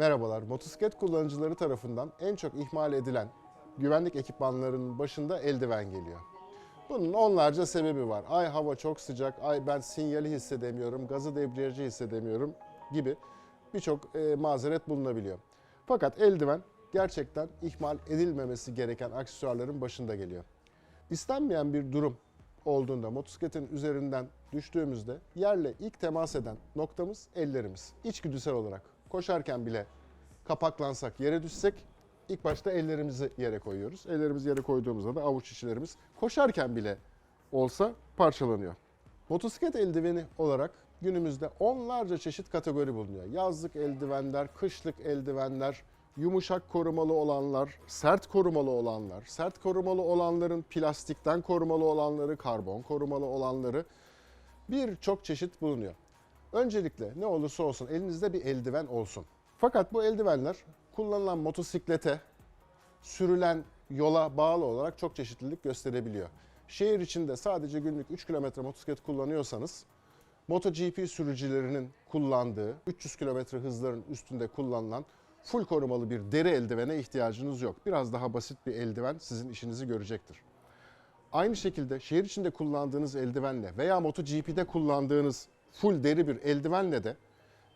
Merhabalar. Motosiklet kullanıcıları tarafından en çok ihmal edilen güvenlik ekipmanlarının başında eldiven geliyor. Bunun onlarca sebebi var. Ay hava çok sıcak, ay ben sinyali hissedemiyorum, gazı debriyajı hissedemiyorum gibi birçok e, mazeret bulunabiliyor. Fakat eldiven gerçekten ihmal edilmemesi gereken aksesuarların başında geliyor. İstenmeyen bir durum olduğunda motosikletin üzerinden düştüğümüzde yerle ilk temas eden noktamız ellerimiz. İçgüdüsel olarak koşarken bile kapaklansak yere düşsek ilk başta ellerimizi yere koyuyoruz. Ellerimizi yere koyduğumuzda da avuç içlerimiz koşarken bile olsa parçalanıyor. Motosiklet eldiveni olarak günümüzde onlarca çeşit kategori bulunuyor. Yazlık eldivenler, kışlık eldivenler, yumuşak korumalı olanlar, sert korumalı olanlar, sert korumalı olanların plastikten korumalı olanları, karbon korumalı olanları birçok çeşit bulunuyor. Öncelikle ne olursa olsun elinizde bir eldiven olsun. Fakat bu eldivenler kullanılan motosiklete, sürülen yola bağlı olarak çok çeşitlilik gösterebiliyor. Şehir içinde sadece günlük 3 kilometre motosiklet kullanıyorsanız MotoGP sürücülerinin kullandığı 300 kilometre hızların üstünde kullanılan full korumalı bir deri eldivene ihtiyacınız yok. Biraz daha basit bir eldiven sizin işinizi görecektir. Aynı şekilde şehir içinde kullandığınız eldivenle veya MotoGP'de kullandığınız full deri bir eldivenle de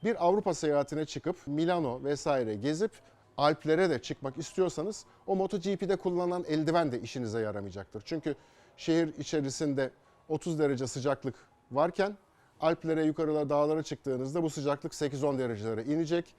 bir Avrupa seyahatine çıkıp Milano vesaire gezip Alplere de çıkmak istiyorsanız o MotoGP'de kullanılan eldiven de işinize yaramayacaktır. Çünkü şehir içerisinde 30 derece sıcaklık varken Alplere yukarılara dağlara çıktığınızda bu sıcaklık 8-10 derecelere inecek.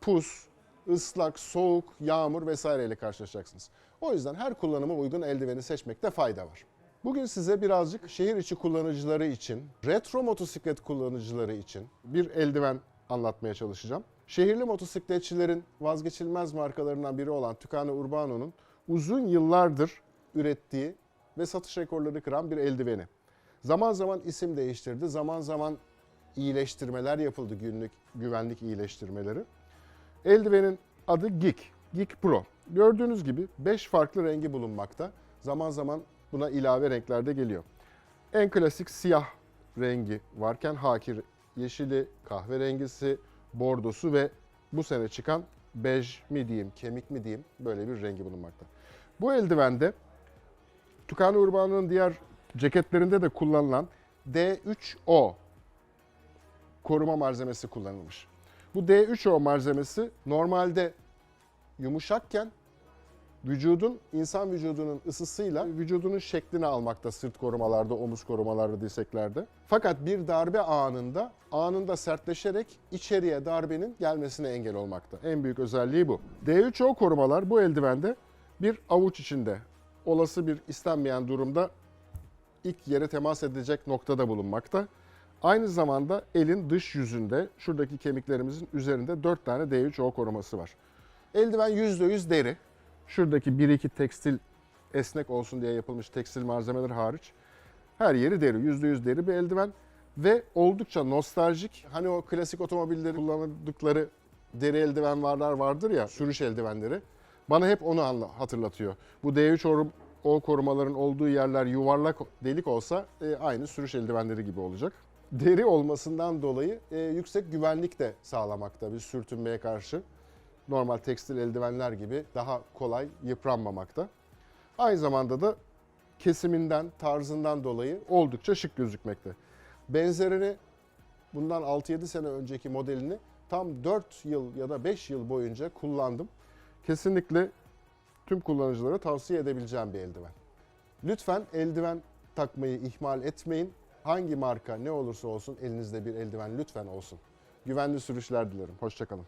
Pus, ıslak, soğuk, yağmur vesaireyle karşılaşacaksınız. O yüzden her kullanıma uygun eldiveni seçmekte fayda var. Bugün size birazcık şehir içi kullanıcıları için, retro motosiklet kullanıcıları için bir eldiven anlatmaya çalışacağım. Şehirli motosikletçilerin vazgeçilmez markalarından biri olan Tucano Urbano'nun uzun yıllardır ürettiği ve satış rekorları kıran bir eldiveni. Zaman zaman isim değiştirdi, zaman zaman iyileştirmeler yapıldı, günlük güvenlik iyileştirmeleri. Eldivenin adı Geek, Geek Pro. Gördüğünüz gibi 5 farklı rengi bulunmakta. Zaman zaman buna ilave renkler de geliyor. En klasik siyah rengi varken haki yeşili, kahverengisi, bordosu ve bu sene çıkan bej mi diyeyim, kemik mi diyeyim böyle bir rengi bulunmakta. Bu eldivende Tucano Urbano'nun diğer ceketlerinde de kullanılan D3O koruma malzemesi kullanılmış. Bu D3O malzemesi normalde yumuşakken vücudun, insan vücudunun ısısıyla vücudunun şeklini almakta sırt korumalarda, omuz korumalarda, dirseklerde. Fakat bir darbe anında, anında sertleşerek içeriye darbenin gelmesine engel olmakta. En büyük özelliği bu. D3O korumalar bu eldivende bir avuç içinde olası bir istenmeyen durumda ilk yere temas edecek noktada bulunmakta. Aynı zamanda elin dış yüzünde şuradaki kemiklerimizin üzerinde 4 tane D3O koruması var. Eldiven %100 deri. Şuradaki 1-2 tekstil esnek olsun diye yapılmış tekstil malzemeler hariç her yeri deri, %100 deri bir eldiven ve oldukça nostaljik. Hani o klasik otomobilleri kullandıkları deri eldiven varlar vardır ya, sürüş eldivenleri. Bana hep onu anla- hatırlatıyor. Bu D3 o korumaların olduğu yerler yuvarlak delik olsa e, aynı sürüş eldivenleri gibi olacak. Deri olmasından dolayı e, yüksek güvenlik de sağlamakta bir sürtünmeye karşı. Normal tekstil eldivenler gibi daha kolay yıpranmamakta. Aynı zamanda da kesiminden, tarzından dolayı oldukça şık gözükmekte. Benzerini bundan 6-7 sene önceki modelini tam 4 yıl ya da 5 yıl boyunca kullandım. Kesinlikle tüm kullanıcılara tavsiye edebileceğim bir eldiven. Lütfen eldiven takmayı ihmal etmeyin. Hangi marka ne olursa olsun elinizde bir eldiven lütfen olsun. Güvenli sürüşler dilerim. Hoşçakalın.